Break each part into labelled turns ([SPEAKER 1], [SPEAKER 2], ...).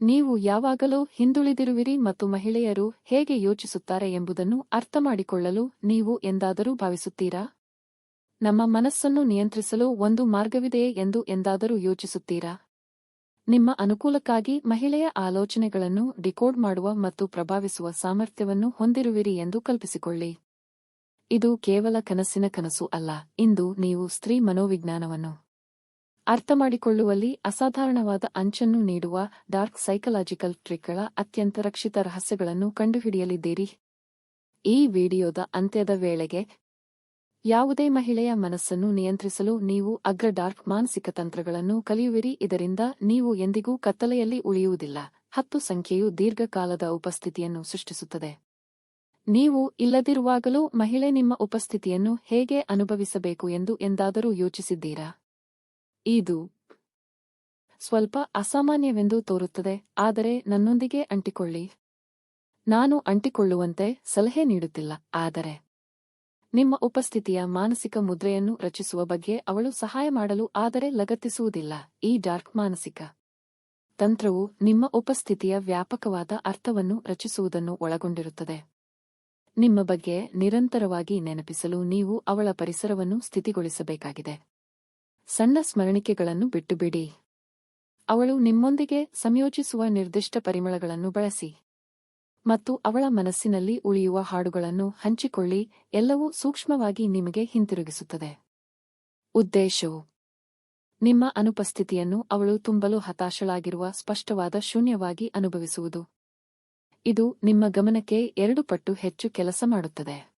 [SPEAKER 1] ನೀವು ಯಾವಾಗಲೂ ಹಿಂದುಳಿದಿರುವಿರಿ ಮತ್ತು ಮಹಿಳೆಯರು ಹೇಗೆ ಯೋಚಿಸುತ್ತಾರೆ ಎಂಬುದನ್ನು ಅರ್ಥಮಾಡಿಕೊಳ್ಳಲು ನೀವು ಎಂದಾದರೂ ಭಾವಿಸುತ್ತೀರಾ? ನಮ್ಮ ಮನಸ್ಸನ್ನು ನಿಯಂತ್ರಿಸಲು ಒಂದು ಮಾರ್ಗವಿದೆಯೇ ಎಂದು ಎಂದಾದರೂ ಯೋಚಿಸುತ್ತೀರಾ? ನಿಮ್ಮ ಅನುಕೂಲಕ್ಕಾಗಿ ಮಹಿಳೆಯ ಆಲೋಚನೆಗಳನ್ನು ಡಿಕೋಡ್ ಮಾಡುವ ಮತ್ತು ಪ್ರಭಾವಿಸುವ ಸಾಮರ್ಥ್ಯವನ್ನು ಹೊಂದಿರುವಿರಿ ಎಂದು ಕಲ್ಪಿಸಿಕೊಳ್ಳಿ. ಇದು ಕೇವಲ ಕನಸಿನ ಕನಸು ಅಲ್ಲ, ಇಂದು ನೀವು ಸ್ತ್ರೀ ಮನೋವಿಜ್ಞಾನವನ್ನು ಅರ್ಥಮಾಡಿಕೊಳ್ಳುವಲ್ಲಿ ಅಸಾಧಾರಣವಾದ ಅಂಚನ್ನು ನೀಡುವ ಡಾರ್ಕ್ ಸೈಕಲಾಜಿಕಲ್ ಟ್ರಿಕ್ಗಳ ಅತ್ಯಂತ ರಕ್ಷಿತ ರಹಸ್ಯಗಳನ್ನು ಕಂಡುಹಿಡಿಯಲಿದ್ದೀರಿ. ಈ ವಿಡಿಯೋದ ಅಂತ್ಯದ ವೇಳೆಗೆ, ಯಾವುದೇ ಮಹಿಳೆಯ ಮನಸ್ಸನ್ನು ನಿಯಂತ್ರಿಸಲು ನೀವು ಅಗ್ರ ಡಾರ್ಕ್ ಮಾನಸಿಕ ತಂತ್ರಗಳನ್ನು ಕಲಿಯುವಿರಿ, ಇದರಿಂದ ನೀವು ಎಂದಿಗೂ ಕತ್ತಲೆಯಲ್ಲಿ ಉಳಿಯುವುದಿಲ್ಲ. ಹತ್ತು ಸಂಖ್ಯೆಯು ದೀರ್ಘಕಾಲದ ಉಪಸ್ಥಿತಿಯನ್ನು ಸೃಷ್ಟಿಸುತ್ತದೆ. ನೀವು ಇಲ್ಲದಿರುವಾಗಲೂ ಮಹಿಳೆ ನಿಮ್ಮ ಉಪಸ್ಥಿತಿಯನ್ನು ಹೇಗೆ ಅನುಭವಿಸಬೇಕು ಎಂದು ಎಂದಾದರೂ ಯೋಚಿಸಿದ್ದೀರಾ? ಇದು ಸ್ವಲ್ಪ ಅಸಾಮಾನ್ಯವೆಂದು ತೋರುತ್ತದೆ, ಆದರೆ ನನ್ನೊಂದಿಗೆ ಅಂಟಿಕೊಳ್ಳಿ. ನಾನು ಅಂಟಿಕೊಳ್ಳುವಂತೆ ಸಲಹೆ ನೀಡುತ್ತಿಲ್ಲ, ಆದರೆ ನಿಮ್ಮ ಉಪಸ್ಥಿತಿಯ ಮಾನಸಿಕ ಮುದ್ರೆಯನ್ನು ರಚಿಸುವ ಬಗ್ಗೆ ಅವಳು ಸಹಾಯ ಮಾಡಲು ಆದರೆ ಲಗತ್ತಿಸುವುದಿಲ್ಲ. ಈ ಡಾರ್ಕ್ ಮಾನಸಿಕ ತಂತ್ರವು ನಿಮ್ಮ ಉಪಸ್ಥಿತಿಯ ವ್ಯಾಪಕವಾದ ಅರ್ಥವನ್ನು ರಚಿಸುವುದನ್ನು ಒಳಗೊಂಡಿರುತ್ತದೆ. ನಿಮ್ಮ ಬಗ್ಗೆ ನಿರಂತರವಾಗಿ ನೆನಪಿಸಲು ನೀವು ಅವಳ ಪರಿಸರವನ್ನು ಸ್ಥಿತಿಗೊಳಿಸಬೇಕಾಗಿದೆ. ಸಣ್ಣ ಸ್ಮರಣಿಕೆಗಳನ್ನು ಬಿಟ್ಟುಬಿಡಿ. ಅವಳು ನಿಮ್ಮೊಂದಿಗೆ ಸಂಯೋಜಿಸುವ ನಿರ್ದಿಷ್ಟ ಪರಿಮಳಗಳನ್ನು ಬಳಸಿ. ಮತ್ತು ಅವಳ ಮನಸ್ಸಿನಲ್ಲಿ ಉಳಿಯುವ ಹಾಡುಗಳನ್ನು ಹಂಚಿಕೊಳ್ಳಿ, ಎಲ್ಲವೂ ಸೂಕ್ಷ್ಮವಾಗಿ ನಿಮಗೆ ಹಿಂತಿರುಗಿಸುತ್ತದೆ. ಉದ್ದೇಶವು. ನಿಮ್ಮ ಅನುಪಸ್ಥಿತಿಯನ್ನು ಅವಳು ತುಂಬಲು ಹತಾಶಳಾಗಿರುವ ಸ್ಪಷ್ಟವಾದ ಶೂನ್ಯವಾಗಿ ಅನುಭವಿಸುವುದು. ಇದು ನಿಮ್ಮ ಗಮನಕ್ಕೆ ಎರಡು ಪಟ್ಟು ಹೆಚ್ಚು ಕೆಲಸ ಮಾಡುತ್ತದೆ.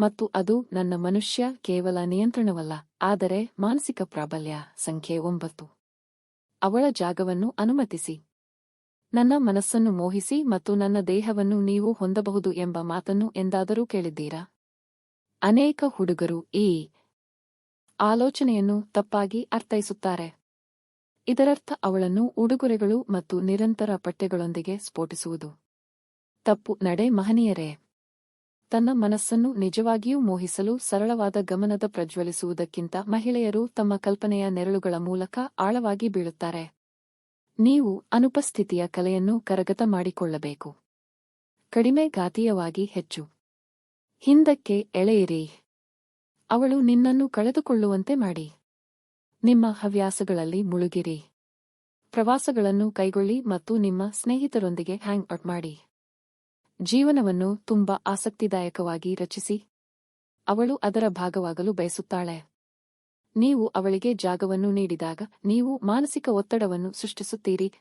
[SPEAKER 1] ಮತ್ತು ಅದು ನನ್ನ ಮನುಷ್ಯ ಕೇವಲ ನಿಯಂತ್ರಣವಲ್ಲ, ಆದರೆ ಮಾನಸಿಕ ಪ್ರಾಬಲ್ಯ ಸಂಖ್ಯೆ ಒಂಬತ್ತು. ಅವಳ ಜಾಗವನ್ನು ಅನುಮತಿಸಿ. ನನ್ನ ಮನಸ್ಸನ್ನು ಮೋಹಿಸಿ ಮತ್ತು ನನ್ನ ದೇಹವನ್ನು ನೀವು ಹೊಂದಬಹುದು ಎಂಬ ಮಾತನ್ನು ಎಂದಾದರೂ ಕೇಳಿದ್ದೀರಾ? ಅನೇಕ ಹುಡುಗರು ಈ ಆಲೋಚನೆಯನ್ನು ತಪ್ಪಾಗಿ ಅರ್ಥೈಸುತ್ತಾರೆ. ಇದರರ್ಥ ಅವಳನ್ನು ಉಡುಗೊರೆಗಳು ಮತ್ತು ನಿರಂತರ ಪಠ್ಯಗಳೊಂದಿಗೆ ಸ್ಫೋಟಿಸುವುದು. ತಪ್ಪು, ನಡೆ ಮಹನೀಯರೇ! ತನ್ನ ಮನಸ್ಸನ್ನು ನಿಜವಾಗಿಯೂ ಮೋಹಿಸಲು ಸರಳವಾದ ಗಮನದ ಪ್ರಜ್ವಲಿಸುವುದಕ್ಕಿಂತ ಮಹಿಳೆಯರು ತಮ್ಮ ಕಲ್ಪನೆಯ ನೆರಳುಗಳ ಮೂಲಕ ಆಳವಾಗಿ ಬೀಳುತ್ತಾರೆ. ನೀವು ಅನುಪಸ್ಥಿತಿಯ ಕಲೆಯನ್ನು ಕರಗತ ಮಾಡಿಕೊಳ್ಳಬೇಕು. ಕಡಿಮೆ ಘಾತೀಯವಾಗಿ ಹೆಚ್ಚು. ಹಿಂದಕ್ಕೆ ಎಳೆಯಿರಿ. ಅವಳು ನಿನ್ನನ್ನು ಕಳೆದುಕೊಳ್ಳುವಂತೆ ಮಾಡಿ. ನಿಮ್ಮ ಹವ್ಯಾಸಗಳಲ್ಲಿ ಮುಳುಗಿರಿ. ಪ್ರವಾಸಗಳನ್ನು ಕೈಗೊಳ್ಳಿ ಮತ್ತು ನಿಮ್ಮ ಸ್ನೇಹಿತರೊಂದಿಗೆ ಹ್ಯಾಂಗ್ ಔಟ್ ಮಾಡಿ. ಜೀವನವನ್ನು ತುಂಬಾ ಆಸಕ್ತಿದಾಯಕವಾಗಿ ರಚಿಸಿ, ಅವಳು ಅದರ ಭಾಗವಾಗಲು ಬಯಸುತ್ತಾಳೆ. ನೀವು ಅವಳಿಗೆ ಜಾಗವನ್ನು ನೀಡಿದಾಗ ನೀವು ಮಾನಸಿಕ ಒತ್ತಡವನ್ನು ಸೃಷ್ಟಿಸುತ್ತೀರಿ.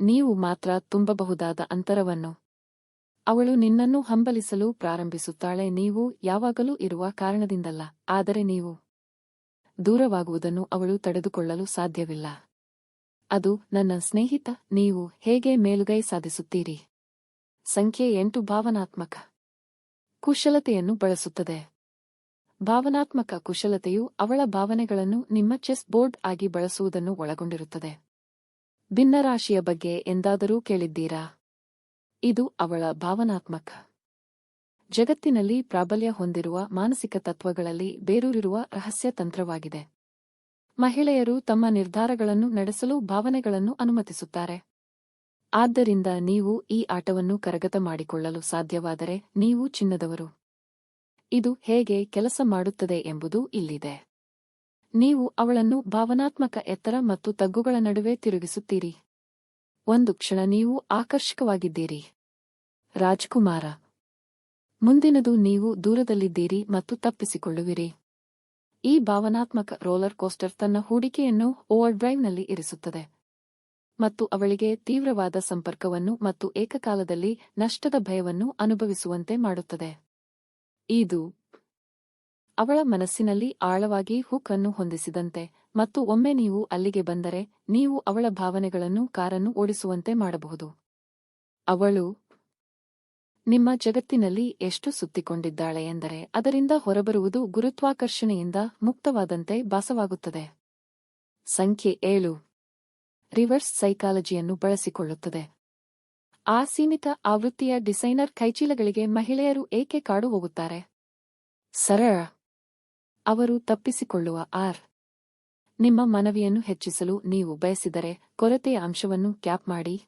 [SPEAKER 1] ನೀವು ಮಾತ್ರ ತುಂಬಬಹುದಾದ ಅಂತರವನ್ನು. ಅವಳು ನಿನ್ನನ್ನು ಹಂಬಲಿಸಲು ಪ್ರಾರಂಭಿಸುತ್ತಾಳೆ, ನೀವು ಯಾವಾಗಲೂ ಇರುವ ಕಾರಣದಿಂದಲ್ಲ, ಆದರೆ ನೀವು ದೂರವಾಗುವುದನ್ನು ಅವಳು ತಡೆದುಕೊಳ್ಳಲು ಸಾಧ್ಯವಿಲ್ಲ. ಅದು ನನ್ನ ಸ್ನೇಹಿತ, ನೀವು ಹೇಗೆ ಮೇಲುಗೈ ಸಾಧಿಸುತ್ತೀರಿ? ಸಂಖ್ಯೆ ಎಂಟು ಭಾವನಾತ್ಮಕ ಕುಶಲತೆಯನ್ನು ಬಳಸುತ್ತದೆ. ಭಾವನಾತ್ಮಕ ಕುಶಲತೆಯು ಅವಳ ಭಾವನೆಗಳನ್ನು ನಿಮ್ಮ ಚೆಸ್ ಬೋರ್ಡ್ ಆಗಿ ಬಳಸುವುದನ್ನು ಒಳಗೊಂಡಿರುತ್ತದೆ. ಭಿನ್ನರಾಶಿಯ ಬಗ್ಗೆ ಎಂದಾದರೂ ಕೇಳಿದ್ದೀರಾ? ಇದು ಅವಳ ಭಾವನಾತ್ಮಕ. ಜಗತ್ತಿನಲ್ಲಿ ಪ್ರಾಬಲ್ಯ ಹೊಂದಿರುವ ಮಾನಸಿಕ ತತ್ವಗಳಲ್ಲಿ ಬೇರೂರಿರುವ ರಹಸ್ಯ ತಂತ್ರವಾಗಿದೆ. ಮಹಿಳೆಯರು ತಮ್ಮ ನಿರ್ಧಾರಗಳನ್ನು ನಡೆಸಲು ಭಾವನೆಗಳನ್ನು ಅನುಮತಿಸುತ್ತಾರೆ. ಆದ್ದರಿಂದ ನೀವು ಈ ಆಟವನ್ನು ಕರಗತ ಮಾಡಿಕೊಳ್ಳಲು ಸಾಧ್ಯವಾದರೆ ನೀವು ಚಿನ್ನದವರು. ಇದು ಹೇಗೆ ಕೆಲಸ ಮಾಡುತ್ತದೆ ಎಂಬುದು ಇಲ್ಲಿದೆ. ನೀವು ಅವಳನ್ನು ಭಾವನಾತ್ಮಕ ಎತ್ತರ ಮತ್ತು ತಗ್ಗುಗಳ ನಡುವೆ ತಿರುಗಿಸುತ್ತೀರಿ. ಒಂದು ಕ್ಷಣ ನೀವು ಆಕರ್ಷಕವಾಗಿದ್ದೀರಿ. ರಾಜ್ಕುಮಾರ, ಮುಂದಿನದು ನೀವು ದೂರದಲ್ಲಿದ್ದೀರಿ ಮತ್ತು ತಪ್ಪಿಸಿಕೊಳ್ಳುವಿರಿ. ಈ ಭಾವನಾತ್ಮಕ ರೋಲರ್ ಕೋಸ್ಟರ್ ತನ್ನ ಹೂಡಿಕೆಯನ್ನು ಓವರ್ ಡ್ರೈವ್ನಲ್ಲಿ ಇರಿಸುತ್ತದೆ. ಮತ್ತು ಅವಳಿಗೆ ತೀವ್ರವಾದ ಸಂಪರ್ಕವನ್ನು ಮತ್ತು ಏಕಕಾಲದಲ್ಲಿ ನಷ್ಟದ ಭಯವನ್ನು ಅನುಭವಿಸುವಂತೆ ಮಾಡುತ್ತದೆ. ಇದು ಅವಳ ಮನಸ್ಸಿನಲ್ಲಿ ಆಳವಾಗಿ ಹುಕ್ ಅನ್ನು ಹೊಂದಿಸಿದಂತೆ ಮತ್ತು ಒಮ್ಮೆ ನೀವು ಅಲ್ಲಿಗೆ ಬಂದರೆ ನೀವು ಅವಳ ಭಾವನೆಗಳನ್ನು ಕಾರನ್ನು ಓಡಿಸುವಂತೆ ಮಾಡಬಹುದು. ಅವಳು ನಿಮ್ಮ ಜಗತ್ತಿನಲ್ಲಿ ಎಷ್ಟು ಸುತ್ತಿಕೊಂಡಿದ್ದಾಳೆ ಎಂದರೆ ಅದರಿಂದ ಹೊರಬರುವುದು ಗುರುತ್ವಾಕರ್ಷಣೆಯಿಂದ ಮುಕ್ತವಾದಂತೆ ಭಾಸವಾಗುತ್ತದೆ. ಸಂಖ್ಯೆ ಏಳು. ರಿವರ್ಸ್ ಸೈಕಾಲಜಿಯನ್ನು ಬಳಸಿಕೊಳ್ಳುತ್ತದೆ. ಆ ಸೀಮಿತ ಆವೃತ್ತಿಯ ಡಿಸೈನರ್ ಕೈಚೀಲಗಳಿಗೆ ಮಹಿಳೆಯರು ಏಕೆ ಕಾಡು ಹೋಗುತ್ತಾರೆ? ಸರಳ. ಅವರು ತಪ್ಪಿಸಿಕೊಳ್ಳುವ ಆರ್. ನಿಮ್ಮ ಮನವಿಯನ್ನು ಹೆಚ್ಚಿಸಲು ನೀವು ಬಯಸಿದರೆ ಕೊರತೆಯ ಅಂಶವನ್ನು ಕ್ಯಾಪ್ ಮಾಡಿ.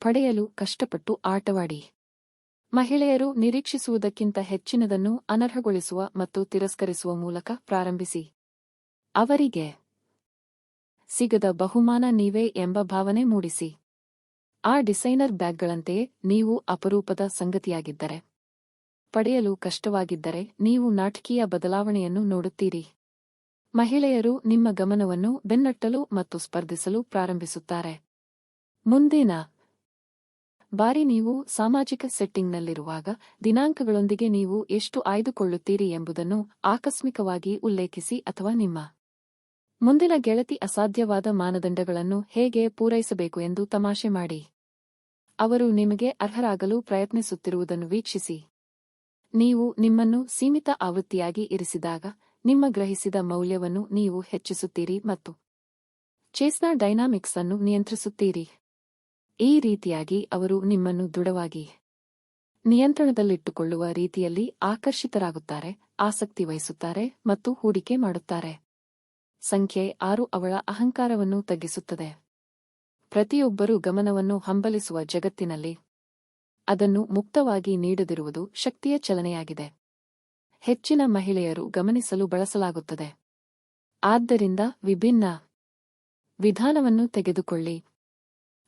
[SPEAKER 1] ಪಡೆಯಲು ಕಷ್ಟಪಟ್ಟು ಆಟವಾಡಿ. ಮಹಿಳೆಯರು ನಿರೀಕ್ಷಿಸುವುದಕ್ಕಿಂತ ಹೆಚ್ಚಿನದನ್ನು ಅನರ್ಹಗೊಳಿಸುವ ಮತ್ತು ತಿರಸ್ಕರಿಸುವ ಮೂಲಕ ಪ್ರಾರಂಭಿಸಿ. ಅವರಿಗೆ ಸಿಗದ ಬಹುಮಾನ ನೀವೇ ಎಂಬ ಭಾವನೆ ಮೂಡಿಸಿ. ಆ ಡಿಸೈನರ್ ಬ್ಯಾಗ್ಗಳಂತೆಯೇ ನೀವು ಅಪರೂಪದ ಸಂಗತಿಯಾಗಿದ್ದರೆ. ಪಡೆಯಲು ಕಷ್ಟವಾಗಿದ್ದರೆ ನೀವು ನಾಟಕೀಯ ಬದಲಾವಣೆಯನ್ನು ನೋಡುತ್ತೀರಿ. ಮಹಿಳೆಯರು ನಿಮ್ಮ ಗಮನವನ್ನು ಬೆನ್ನಟ್ಟಲು ಮತ್ತು ಸ್ಪರ್ಧಿಸಲು ಪ್ರಾರಂಭಿಸುತ್ತಾರೆ. ಮುಂದಿನ ಬಾರಿ ನೀವು ಸಾಮಾಜಿಕ ಸೆಟ್ಟಿಂಗ್ನಲ್ಲಿರುವಾಗ ದಿನಾಂಕಗಳೊಂದಿಗೆ ನೀವು ಎಷ್ಟು ಆಯ್ದುಕೊಳ್ಳುತ್ತೀರಿ ಎಂಬುದನ್ನು ಆಕಸ್ಮಿಕವಾಗಿ ಉಲ್ಲೇಖಿಸಿ ಅಥವಾ ನಿಮ್ಮ ಮುಂದಿನ ಗೆಳತಿ ಅಸಾಧ್ಯವಾದ ಮಾನದಂಡಗಳನ್ನು ಹೇಗೆ ಪೂರೈಸಬೇಕು ಎಂದು ತಮಾಷೆ ಮಾಡಿ. ಅವರು ನಿಮಗೆ ಅರ್ಹರಾಗಲು ಪ್ರಯತ್ನಿಸುತ್ತಿರುವುದನ್ನು ವೀಕ್ಷಿಸಿ. ನೀವು ನಿಮ್ಮನ್ನು ಸೀಮಿತ ಆವೃತ್ತಿಯಾಗಿ ಇರಿಸಿದಾಗ ನಿಮ್ಮ ಗ್ರಹಿಸಿದ ಮೌಲ್ಯವನ್ನು ನೀವು ಹೆಚ್ಚಿಸುತ್ತೀರಿ ಮತ್ತು ಚೇಸ್ನ ಡೈನಾಮಿಕ್ಸ್ ಅನ್ನು ನಿಯಂತ್ರಿಸುತ್ತೀರಿ. ಈ ರೀತಿಯಾಗಿ ಅವರು ನಿಮ್ಮನ್ನು ದೃಢವಾಗಿ ನಿಯಂತ್ರಣದಲ್ಲಿಟ್ಟುಕೊಳ್ಳುವ ರೀತಿಯಲ್ಲಿ ಆಕರ್ಷಿತರಾಗುತ್ತಾರೆ, ಆಸಕ್ತಿ ವಹಿಸುತ್ತಾರೆ ಮತ್ತು ಹೂಡಿಕೆ ಮಾಡುತ್ತಾರೆ. ಸಂಖ್ಯೆ ಆರು ಅವಳ ಅಹಂಕಾರವನ್ನು ತಗ್ಗಿಸುತ್ತದೆ. ಪ್ರತಿಯೊಬ್ಬರೂ ಗಮನವನ್ನು ಹಂಬಲಿಸುವ ಜಗತ್ತಿನಲ್ಲಿ ಅದನ್ನು ಮುಕ್ತವಾಗಿ ನೀಡದಿರುವುದು ಶಕ್ತಿಯ ಚಲನೆಯಾಗಿದೆ. ಹೆಚ್ಚಿನ ಮಹಿಳೆಯರು ಗಮನಿಸಲು ಬಳಸಲಾಗುತ್ತದೆ. ಆದ್ದರಿಂದ ವಿಭಿನ್ನ ವಿಧಾನವನ್ನು ತೆಗೆದುಕೊಳ್ಳಿ.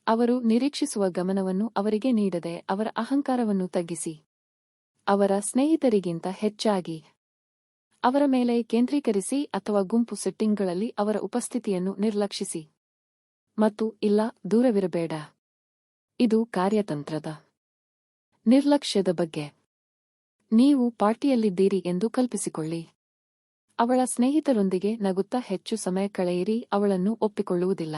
[SPEAKER 1] ಅವರು ನಿರೀಕ್ಷಿಸುವ ಗಮನವನ್ನು ಅವರಿಗೆ ನೀಡದೆ ಅವರ ಅಹಂಕಾರವನ್ನು ತಗ್ಗಿಸಿ. ಅವರ ಸ್ನೇಹಿತರಿಗಿಂತ ಹೆಚ್ಚಾಗಿ ಅವರ ಮೇಲೆ ಕೇಂದ್ರೀಕರಿಸಿ ಅಥವಾ ಗುಂಪು ಸೆಟ್ಟಿಂಗ್ಗಳಲ್ಲಿ ಅವರ ಉಪಸ್ಥಿತಿಯನ್ನು ನಿರ್ಲಕ್ಷಿಸಿ. ಮತ್ತು ಇಲ್ಲ, ದೂರವಿರಬೇಡ. ಇದು ಕಾರ್ಯತಂತ್ರದ ನಿರ್ಲಕ್ಷ್ಯದ ಬಗ್ಗೆ. ನೀವು ಪಾರ್ಟಿಯಲ್ಲಿದ್ದೀರಿ ಎಂದು ಕಲ್ಪಿಸಿಕೊಳ್ಳಿ. ಅವಳ ಸ್ನೇಹಿತರೊಂದಿಗೆ ನಗುತ್ತಾ ಹೆಚ್ಚು ಸಮಯ ಕಳೆಯಿರಿ, ಅವಳನ್ನು ಒಪ್ಪಿಕೊಳ್ಳುವುದಿಲ್ಲ.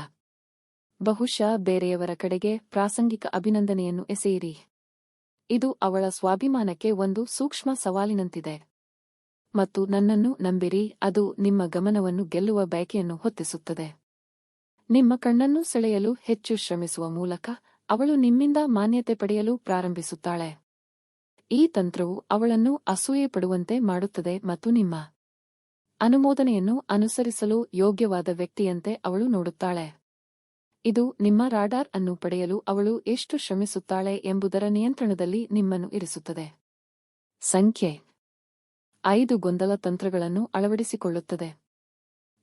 [SPEAKER 1] ಬಹುಶಃ ಬೇರೆಯವರ ಕಡೆಗೆ ಪ್ರಾಸಂಗಿಕ ಅಭಿನಂದನೆಯನ್ನು ಎಸೆಯಿರಿ. ಇದು ಅವಳ ಸ್ವಾಭಿಮಾನಕ್ಕೆ ಒಂದು ಸೂಕ್ಷ್ಮ ಸವಾಲಿನಂತಿದೆ. ಮತ್ತು ನನ್ನನ್ನು ನಂಬಿರಿ, ಅದು ನಿಮ್ಮ ಗಮನವನ್ನು ಗೆಲ್ಲುವ ಬಯಕೆಯನ್ನು ಹೊತ್ತಿಸುತ್ತದೆ. ನಿಮ್ಮ ಕಣ್ಣನ್ನು ಸೆಳೆಯಲು ಹೆಚ್ಚು ಶ್ರಮಿಸುವ ಮೂಲಕ ಅವಳು ನಿಮ್ಮಿಂದ ಮಾನ್ಯತೆ ಪಡೆಯಲು ಪ್ರಾರಂಭಿಸುತ್ತಾಳೆ. ಈ ತಂತ್ರವು ಅವಳನ್ನು ಅಸೂಯೆ ಪಡುವಂತೆ ಮಾಡುತ್ತದೆ ಮತ್ತು ನಿಮ್ಮ ಅನುಮೋದನೆಯನ್ನು ಅನುಸರಿಸಲು ಯೋಗ್ಯವಾದ ವ್ಯಕ್ತಿಯಂತೆ ಅವಳು ನೋಡುತ್ತಾಳೆ. ಇದು ನಿಮ್ಮ ರಾಡಾರ್ ಅನ್ನು ಪಡೆಯಲು ಅವಳು ಎಷ್ಟು ಶ್ರಮಿಸುತ್ತಾಳೆ ಎಂಬುದರ ನಿಯಂತ್ರಣದಲ್ಲಿ ನಿಮ್ಮನ್ನು ಇರಿಸುತ್ತದೆ. ಸಂಖ್ಯೆ ಐದು ಗೊಂದಲ ತಂತ್ರಗಳನ್ನು ಅಳವಡಿಸಿಕೊಳ್ಳುತ್ತದೆ.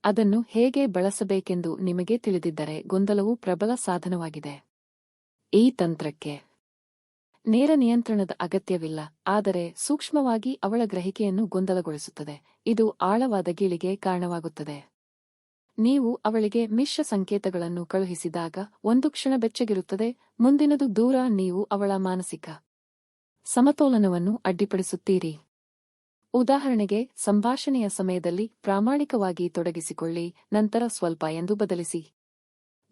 [SPEAKER 1] ಅದನ್ನು ಹೇಗೆ ಬಳಸಬೇಕೆಂದು ನಿಮಗೆ ತಿಳಿದಿದ್ದರೆ ಗೊಂದಲವು ಪ್ರಬಲ ಸಾಧನವಾಗಿದೆ. ಈ ತಂತ್ರಕ್ಕೆ ನೇರ ನಿಯಂತ್ರಣದ ಅಗತ್ಯವಿಲ್ಲ, ಆದರೆ ಸೂಕ್ಷ್ಮವಾಗಿ ಅವಳ ಗ್ರಹಿಕೆಯನ್ನು ಗೊಂದಲಗೊಳಿಸುತ್ತದೆ. ಇದು ಆಳವಾದ ಗೀಳಿಗೆ ಕಾರಣವಾಗುತ್ತದೆ. ನೀವು ಅವಳಿಗೆ ಮಿಶ್ರ ಸಂಕೇತಗಳನ್ನು ಕಳುಹಿಸಿದಾಗ ಒಂದು ಕ್ಷಣ ಬೆಚ್ಚಗಿರುತ್ತದೆ, ಮುಂದಿನದು ದೂರ ನೀವು ಅವಳ ಮಾನಸಿಕ ಸಮತೋಲನವನ್ನು ಅಡ್ಡಿಪಡಿಸುತ್ತೀರಿ. ಉದಾಹರಣೆಗೆ, ಸಂಭಾಷಣೆಯ ಸಮಯದಲ್ಲಿ ಪ್ರಾಮಾಣಿಕವಾಗಿ ತೊಡಗಿಸಿಕೊಳ್ಳಿ, ನಂತರ ಸ್ವಲ್ಪ ಎಂದು ಬದಲಿಸಿ.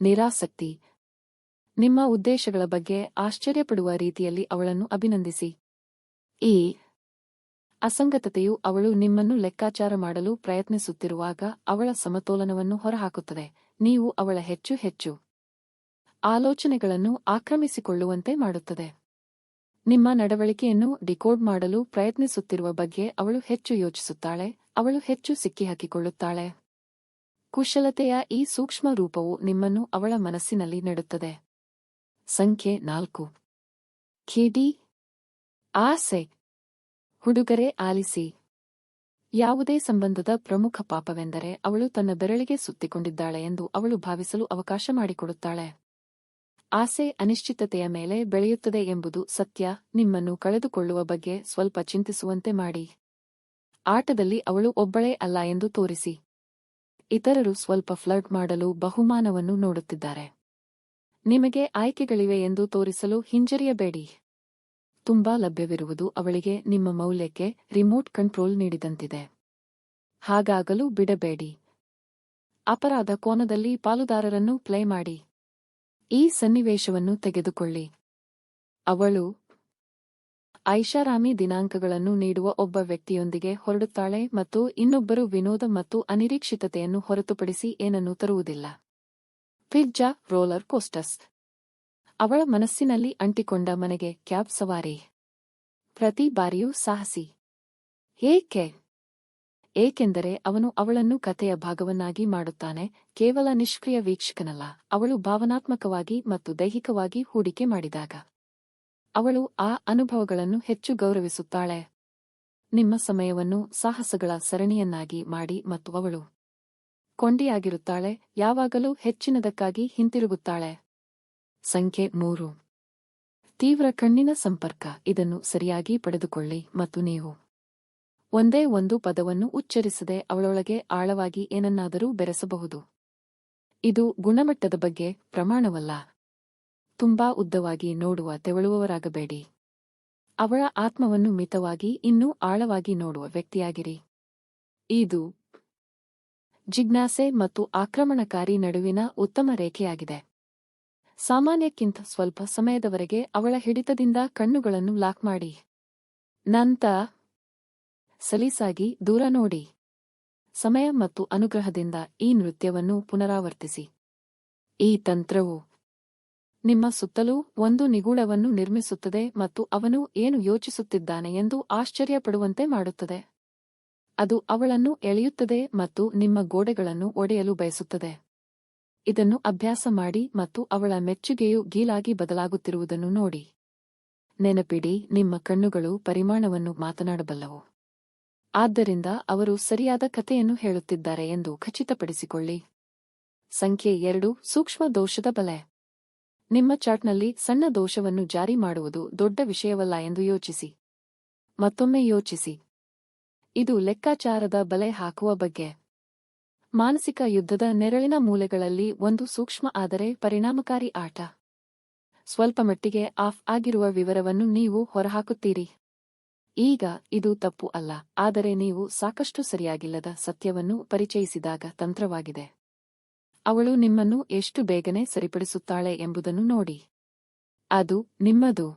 [SPEAKER 1] ನಿರಾಸಕ್ತಿ. ನಿಮ್ಮ ಉದ್ದೇಶಗಳ ಬಗ್ಗೆ ಆಶ್ಚರ್ಯಪಡುವ ರೀತಿಯಲ್ಲಿ ಅವಳನ್ನು ಅಭಿನಂದಿಸಿ. ಈ ಅಸಂಗತತೆಯು ಅವಳು ನಿಮ್ಮನ್ನು ಲೆಕ್ಕಾಚಾರ ಮಾಡಲು ಪ್ರಯತ್ನಿಸುತ್ತಿರುವಾಗ ಅವಳ ಸಮತೋಲನವನ್ನು ಹೊರಹಾಕುತ್ತದೆ, ನೀವು ಅವಳ ಹೆಚ್ಚು ಹೆಚ್ಚು. ಆಲೋಚನೆಗಳನ್ನು ಆಕ್ರಮಿಸಿಕೊಳ್ಳುವಂತೆ ಮಾಡುತ್ತದೆ. ನಿಮ್ಮ ನಡವಳಿಕೆಯನ್ನು ಡಿಕೋಡ್ ಮಾಡಲು ಪ್ರಯತ್ನಿಸುತ್ತಿರುವ ಬಗ್ಗೆ ಅವಳು ಹೆಚ್ಚು ಯೋಚಿಸುತ್ತಾಳೆ, ಅವಳು ಹೆಚ್ಚು ಸಿಕ್ಕಿಹಾಕಿಕೊಳ್ಳುತ್ತಾಳೆ. ಕುಶಲತೆಯ ಈ ಸೂಕ್ಷ್ಮ ರೂಪವು ನಿಮ್ಮನ್ನು ಅವಳ ಮನಸ್ಸಿನಲ್ಲಿ ನೆಡುತ್ತದೆ. ಸಂಖ್ಯೆ ನಾಲ್ಕು. ಖೇಡಿ ಆಸೆ. ಹುಡುಗರೆ ಆಲಿಸಿ. ಯಾವುದೇ ಸಂಬಂಧದ ಪ್ರಮುಖ ಪಾಪವೆಂದರೆ ಅವಳು ತನ್ನ ಬೆರಳಿಗೆ ಸುತ್ತಿಕೊಂಡಿದ್ದಾಳೆ ಎಂದು ಅವಳು ಭಾವಿಸಲು ಅವಕಾಶ ಮಾಡಿಕೊಡುತ್ತಾಳೆ. ಆಸೆ ಅನಿಶ್ಚಿತತೆಯ ಮೇಲೆ ಬೆಳೆಯುತ್ತದೆ ಎಂಬುದು ಸತ್ಯ. ನಿಮ್ಮನ್ನು ಕಳೆದುಕೊಳ್ಳುವ ಬಗ್ಗೆ ಸ್ವಲ್ಪ ಚಿಂತಿಸುವಂತೆ ಮಾಡಿ. ಆಟದಲ್ಲಿ ಅವಳು ಒಬ್ಬಳೇ ಅಲ್ಲ ಎಂದು ತೋರಿಸಿ. ಇತರರು ಸ್ವಲ್ಪ ಫ್ಲರ್ಟ್ ಮಾಡಲು ಬಹುಮಾನವನ್ನು ನೋಡುತ್ತಿದ್ದಾರೆ. ನಿಮಗೆ ಆಯ್ಕೆಗಳಿವೆ ಎಂದು ತೋರಿಸಲು ಹಿಂಜರಿಯಬೇಡಿ. ತುಂಬಾ ಲಭ್ಯವಿರುವುದು ಅವಳಿಗೆ ನಿಮ್ಮ ಮೌಲ್ಯಕ್ಕೆ ರಿಮೋಟ್ ಕಂಟ್ರೋಲ್ ನೀಡಿದಂತಿದೆ. ಹಾಗಾಗಲು ಬಿಡಬೇಡಿ. ಅಪರಾಧ ಕೋನದಲ್ಲಿ ಪಾಲುದಾರರನ್ನು ಪ್ಲೇ ಮಾಡಿ. ಈ ಸನ್ನಿವೇಶವನ್ನು ತೆಗೆದುಕೊಳ್ಳಿ. ಅವಳು ಐಷಾರಾಮಿ ದಿನಾಂಕಗಳನ್ನು ನೀಡುವ ಒಬ್ಬ ವ್ಯಕ್ತಿಯೊಂದಿಗೆ ಹೊರಡುತ್ತಾಳೆ ಮತ್ತು ಇನ್ನೊಬ್ಬರು ವಿನೋದ ಮತ್ತು ಅನಿರೀಕ್ಷಿತತೆಯನ್ನು ಹೊರತುಪಡಿಸಿ ಏನನ್ನೂ ತರುವುದಿಲ್ಲ. ಪಿಜ್ಜಾ ರೋಲರ್ ಕೋಸ್ಟಸ್ ಅವಳ ಮನಸ್ಸಿನಲ್ಲಿ ಅಂಟಿಕೊಂಡ ಮನೆಗೆ ಕ್ಯಾಬ್ ಸವಾರಿ. ಪ್ರತಿ ಬಾರಿಯೂ ಸಾಹಸಿ. ಏಕೆ? ಏಕೆಂದರೆ ಅವನು ಅವಳನ್ನು ಕಥೆಯ ಭಾಗವನ್ನಾಗಿ ಮಾಡುತ್ತಾನೆ, ಕೇವಲ ನಿಷ್ಕ್ರಿಯ ವೀಕ್ಷಕನಲ್ಲ, ಅವಳು ಭಾವನಾತ್ಮಕವಾಗಿ ಮತ್ತು ದೈಹಿಕವಾಗಿ ಹೂಡಿಕೆ ಮಾಡಿದಾಗ. ಅವಳು ಆ ಅನುಭವಗಳನ್ನು ಹೆಚ್ಚು ಗೌರವಿಸುತ್ತಾಳೆ. ನಿಮ್ಮ ಸಮಯವನ್ನು ಸಾಹಸಗಳ ಸರಣಿಯನ್ನಾಗಿ ಮಾಡಿ ಮತ್ತು ಅವಳು ಕೊಂಡಿಯಾಗಿರುತ್ತಾಳೆ, ಯಾವಾಗಲೂ ಹೆಚ್ಚಿನದಕ್ಕಾಗಿ ಹಿಂತಿರುಗುತ್ತಾಳೆ. ಸಂಖ್ಯೆ ಮೂರು. ತೀವ್ರ ಕಣ್ಣಿನ ಸಂಪರ್ಕ, ಇದನ್ನು ಸರಿಯಾಗಿ ಪಡೆದುಕೊಳ್ಳಿ ಮತ್ತು ನೀವು ಒಂದೇ ಒಂದು ಪದವನ್ನು ಉಚ್ಚರಿಸದೆ ಅವಳೊಳಗೆ ಆಳವಾಗಿ ಏನನ್ನಾದರೂ ಬೆರೆಸಬಹುದು. ಇದು ಗುಣಮಟ್ಟದ ಬಗ್ಗೆ ಪ್ರಮಾಣವಲ್ಲ. ತುಂಬಾ ಉದ್ದವಾಗಿ ನೋಡುವ ತೆವಳುವವರಾಗಬೇಡಿ. ಅವಳ ಆತ್ಮವನ್ನು ಮಿತವಾಗಿ ಇನ್ನೂ ಆಳವಾಗಿ ನೋಡುವ ವ್ಯಕ್ತಿಯಾಗಿರಿ. ಇದು ಜಿಜ್ಞಾಸೆ ಮತ್ತು ಆಕ್ರಮಣಕಾರಿ ನಡುವಿನ ಉತ್ತಮ ರೇಖೆಯಾಗಿದೆ. ಸಾಮಾನ್ಯಕ್ಕಿಂತ ಸ್ವಲ್ಪ ಸಮಯದವರೆಗೆ ಅವಳ ಹಿಡಿತದಿಂದ ಕಣ್ಣುಗಳನ್ನು ಲಾಕ್ ಮಾಡಿ. ನಂತರ ಸಲೀಸಾಗಿ ದೂರ ನೋಡಿ. ಸಮಯ ಮತ್ತು ಅನುಗ್ರಹದಿಂದ ಈ ನೃತ್ಯವನ್ನು ಪುನರಾವರ್ತಿಸಿ. ಈ ತಂತ್ರವು ನಿಮ್ಮ ಸುತ್ತಲೂ ಒಂದು ನಿಗೂಢವನ್ನು ನಿರ್ಮಿಸುತ್ತದೆ ಮತ್ತು ಅವನು ಏನು ಯೋಚಿಸುತ್ತಿದ್ದಾನೆ ಎಂದು ಆಶ್ಚರ್ಯಪಡುವಂತೆ ಮಾಡುತ್ತದೆ. ಅದು ಅವಳನ್ನು ಎಳೆಯುತ್ತದೆ ಮತ್ತು ನಿಮ್ಮ ಗೋಡೆಗಳನ್ನು ಒಡೆಯಲು ಬಯಸುತ್ತದೆ. ಇದನ್ನು ಅಭ್ಯಾಸ ಮಾಡಿ ಮತ್ತು ಅವಳ ಮೆಚ್ಚುಗೆಯು ಗೀಲಾಗಿ ಬದಲಾಗುತ್ತಿರುವುದನ್ನು ನೋಡಿ. ನೆನಪಿಡಿ, ನಿಮ್ಮ ಕಣ್ಣುಗಳು ಪರಿಮಾಣವನ್ನು ಮಾತನಾಡಬಲ್ಲವು. ಆದ್ದರಿಂದ ಅವರು ಸರಿಯಾದ ಕಥೆಯನ್ನು ಹೇಳುತ್ತಿದ್ದಾರೆ ಎಂದು ಖಚಿತಪಡಿಸಿಕೊಳ್ಳಿ. ಸಂಖ್ಯೆ ಎರಡು, ಸೂಕ್ಷ್ಮ ದೋಷದ ಬಲೆ. ನಿಮ್ಮ ಚಾಟ್ನಲ್ಲಿ ಸಣ್ಣ ದೋಷವನ್ನು ಜಾರಿ ಮಾಡುವುದು ದೊಡ್ಡ ವಿಷಯವಲ್ಲ ಎಂದು ಯೋಚಿಸಿ. ಮತ್ತೊಮ್ಮೆ ಯೋಚಿಸಿ. ಇದು ಲೆಕ್ಕಾಚಾರದ ಬಲೆ ಹಾಕುವ ಬಗ್ಗೆ. ಮಾನಸಿಕ ಯುದ್ಧದ ನೆರಳಿನ ಮೂಲೆಗಳಲ್ಲಿ ಒಂದು ಸೂಕ್ಷ್ಮ ಆದರೆ ಪರಿಣಾಮಕಾರಿ ಆಟ. ಸ್ವಲ್ಪ ಮಟ್ಟಿಗೆ ಆಫ್ ಆಗಿರುವ ವಿವರವನ್ನು ನೀವು ಹೊರಹಾಕುತ್ತೀರಿ. ಈಗ ಇದು ತಪ್ಪು ಅಲ್ಲ, ಆದರೆ ನೀವು ಸಾಕಷ್ಟು ಸರಿಯಾಗಿಲ್ಲದ ಸತ್ಯವನ್ನು ಪರಿಚಯಿಸಿದಾಗ ತಂತ್ರವಾಗಿದೆ. ಅವಳು ನಿಮ್ಮನ್ನು ಎಷ್ಟು ಬೇಗನೆ ಸರಿಪಡಿಸುತ್ತಾಳೆ ಎಂಬುದನ್ನು ನೋಡಿ. ಅದು ನಿಮ್ಮದು.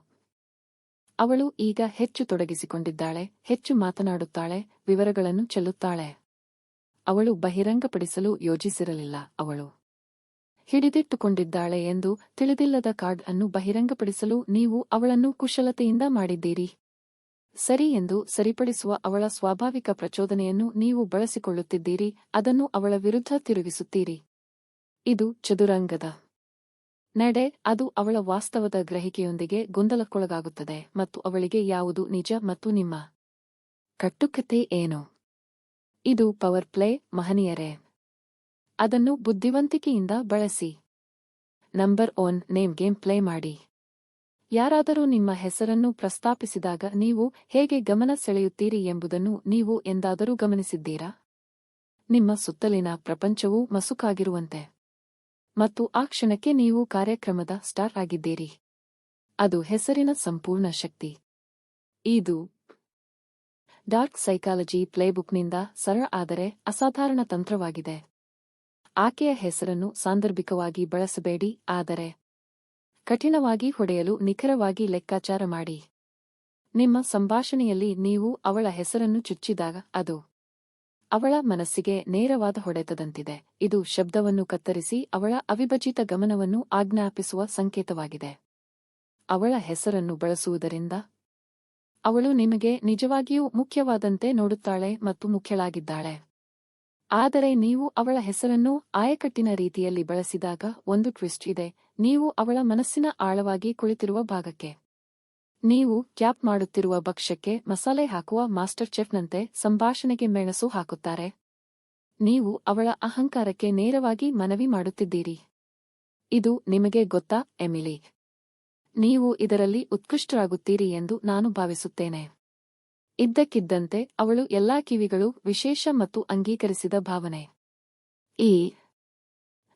[SPEAKER 1] ಅವಳು ಈಗ ಹೆಚ್ಚು ತೊಡಗಿಸಿಕೊಂಡಿದ್ದಾಳೆ, ಹೆಚ್ಚು ಮಾತನಾಡುತ್ತಾಳೆ, ವಿವರಗಳನ್ನು ಚೆಲ್ಲುತ್ತಾಳೆ. ಅವಳು ಬಹಿರಂಗಪಡಿಸಲು ಯೋಜಿಸಿರಲಿಲ್ಲ ಅವಳು. ಹಿಡಿದಿಟ್ಟುಕೊಂಡಿದ್ದಾಳೆ ಎಂದು ತಿಳಿದಿಲ್ಲದ ಕಾರ್ಡ್ ಅನ್ನು ಬಹಿರಂಗಪಡಿಸಲು ನೀವು ಅವಳನ್ನು ಕುಶಲತೆಯಿಂದ ಮಾಡಿದ್ದೀರಿ. ಸರಿ ಎಂದು ಸರಿಪಡಿಸುವ ಅವಳ ಸ್ವಾಭಾವಿಕ ಪ್ರಚೋದನೆಯನ್ನು ನೀವು ಬಳಸಿಕೊಳ್ಳುತ್ತಿದ್ದೀರಿ, ಅದನ್ನು ಅವಳ ವಿರುದ್ಧ ತಿರುಗಿಸುತ್ತೀರಿ. ಇದು ಚದುರಂಗದ ನಡೆ, ಅದು ಅವಳ ವಾಸ್ತವದ ಗ್ರಹಿಕೆಯೊಂದಿಗೆ ಗೊಂದಲಕ್ಕೊಳಗಾಗುತ್ತದೆ ಮತ್ತು ಅವಳಿಗೆ ಯಾವುದು ನಿಜ ಮತ್ತು ನಿಮ್ಮ ಕಟ್ಟುಕತೆ ಏನು? ಇದು ಪವರ್ ಪ್ಲೇ, ಮಹನೀಯರೇ. ಅದನ್ನು ಬುದ್ಧಿವಂತಿಕೆಯಿಂದ ಬಳಸಿ. Number one name game play ಮಾಡಿ. ಯಾರಾದರೂ ನಿಮ್ಮ ಹೆಸರನ್ನು ಪ್ರಸ್ತಾಪಿಸಿದಾಗ ನೀವು ಹೇಗೆ ಗಮನ ಸೆಳೆಯುತ್ತೀರಿ ಎಂಬುದನ್ನು ನೀವು ಎಂದಾದರೂ ಗಮನಿಸಿದ್ದೀರಾ? ನಿಮ್ಮ ಸುತ್ತಲಿನ ಪ್ರಪಂಚವು ಮಸುಕಾಗಿರುವಂತೆ. ಮತ್ತು ಆ ಕ್ಷಣಕ್ಕೆ ನೀವು ಕಾರ್ಯಕ್ರಮದ ಸ್ಟಾರ್ ಆಗಿದ್ದೀರಿ. ಅದು ಹೆಸರಿನ ಸಂಪೂರ್ಣ ಶಕ್ತಿ. ಇದು ಡಾರ್ಕ್ ಸೈಕಾಲಜಿ ಪ್ಲೇಬುಕ್ನಿಂದ ಸರಳ ಆದರೆ ಅಸಾಧಾರಣ ತಂತ್ರವಾಗಿದೆ. ಆಕೆಯ ಹೆಸರನ್ನು ಸಾಂದರ್ಭಿಕವಾಗಿ ಬಳಸಬೇಡಿ, ಆದರೆ ಕಠಿಣವಾಗಿ ಹೊಡೆಯಲು ನಿಖರವಾಗಿ ಲೆಕ್ಕಾಚಾರ ಮಾಡಿ. ನಿಮ್ಮ ಸಂಭಾಷಣೆಯಲ್ಲಿ ನೀವು ಅವಳ ಹೆಸರನ್ನು ಚುಚ್ಚಿದಾಗ ಅದು ಅವಳ ಮನಸ್ಸಿಗೆ ನೇರವಾದ ಹೊಡೆತದಂತಿದೆ. ಇದು ಶಬ್ದವನ್ನು ಕತ್ತರಿಸಿ ಅವಳ ಅವಿಭಜಿತ ಗಮನವನ್ನು ಆಜ್ಞಾಪಿಸುವ ಸಂಕೇತವಾಗಿದೆ. ಅವಳ ಹೆಸರನ್ನು ಬಳಸುವುದರಿಂದ ಅವಳು ನಿಮಗೆ ನಿಜವಾಗಿಯೂ ಮುಖ್ಯವಾದಂತೆ ನೋಡುತ್ತಾಳೆ ಮತ್ತು ಮುಖ್ಯಳಾಗಿದ್ದಾಳೆ. ಆದರೆ ನೀವು ಅವಳ ಹೆಸರನ್ನು ಆಯಕಟ್ಟಿನ ರೀತಿಯಲ್ಲಿ ಬಳಸಿದಾಗ ಒಂದು ಟ್ವಿಸ್ಟ್ ಇದೆ. ನೀವು ಅವಳ ಮನಸ್ಸಿನ ಆಳವಾಗಿ ಕುಳಿತಿರುವ ಭಾಗಕ್ಕೆ. ನೀವು ಕ್ಯಾಪ್ ಮಾಡುತ್ತಿರುವ ಭಕ್ಷ್ಯಕ್ಕೆ ಮಸಾಲೆ ಹಾಕುವ ಮಾಸ್ಟರ್ ಚೆಫ್ನಂತೆ ಸಂಭಾಷಣೆಗೆ ಮೆಣಸು ಹಾಕುತ್ತಾರೆ. ನೀವು ಅವಳ ಅಹಂಕಾರಕ್ಕೆ ನೇರವಾಗಿ ಮನವಿ ಮಾಡುತ್ತಿದ್ದೀರಿ. ಇದು ನಿಮಗೆ ಗೊತ್ತಾ, ಎಮಿಲಿ? ನೀವು ಇದರಲ್ಲಿ ಉತ್ಕೃಷ್ಟರಾಗುತ್ತೀರಿ ಎಂದು ನಾನು ಭಾವಿಸುತ್ತೇನೆ. ಇದ್ದಕ್ಕಿದ್ದಂತೆ ಅವಳು ಎಲ್ಲಾ ಕಿವಿಗಳು ವಿಶೇಷ ಮತ್ತು ಅಂಗೀಕರಿಸಿದ ಭಾವನೆ. ಈ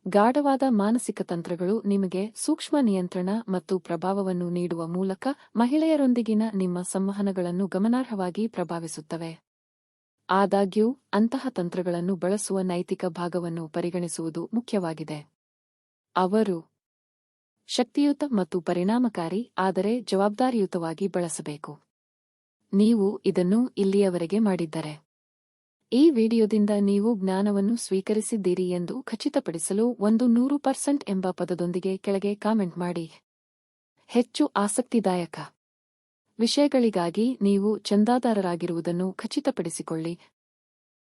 [SPEAKER 1] ಗಾಢವಾದ ಮಾನಸಿಕ ತಂತ್ರಗಳು ನಿಮಗೆ ಸೂಕ್ಷ್ಮ ನಿಯಂತ್ರಣ ಮತ್ತು ಪ್ರಭಾವವನ್ನು ನೀಡುವ ಮೂಲಕ ಮಹಿಳೆಯರೊಂದಿಗಿನ ನಿಮ್ಮ ಸಂವಹನಗಳನ್ನು ಗಮನಾರ್ಹವಾಗಿ ಪ್ರಭಾವಿಸುತ್ತವೆ. ಆದಾಗ್ಯೂ, ಅಂತಹ ತಂತ್ರಗಳನ್ನು ಬಳಸುವ ನೈತಿಕ ಭಾಗವನ್ನು ಪರಿಗಣಿಸುವುದು ಮುಖ್ಯವಾಗಿದೆ. ಅವರು ಶಕ್ತಿಯುತ ಮತ್ತು ಪರಿಣಾಮಕಾರಿ, ಆದರೆ ಜವಾಬ್ದಾರಿಯುತವಾಗಿ ಬಳಸಬೇಕು. ನೀವು ಇದನ್ನು ಇಲ್ಲಿಯವರೆಗೆ ಮಾಡಿದ್ದರೆ. ಈ ವಿಡಿಯೋದಿಂದ ನೀವು ಜ್ಞಾನವನ್ನು ಸ್ವೀಕರಿಸಿದ್ದೀರಿ ಎಂದು ಖಚಿತಪಡಿಸಲು ಒಂದು ನೂರು ಪರ್ಸೆಂಟ್ ಎಂಬ ಪದದೊಂದಿಗೆ ಕೆಳಗೆ ಕಾಮೆಂಟ್ ಮಾಡಿ. ಹೆಚ್ಚು ಆಸಕ್ತಿದಾಯಕ ವಿಷಯಗಳಿಗಾಗಿ ನೀವು ಚಂದಾದಾರರಾಗಿರುವುದನ್ನು ಖಚಿತಪಡಿಸಿಕೊಳ್ಳಿ.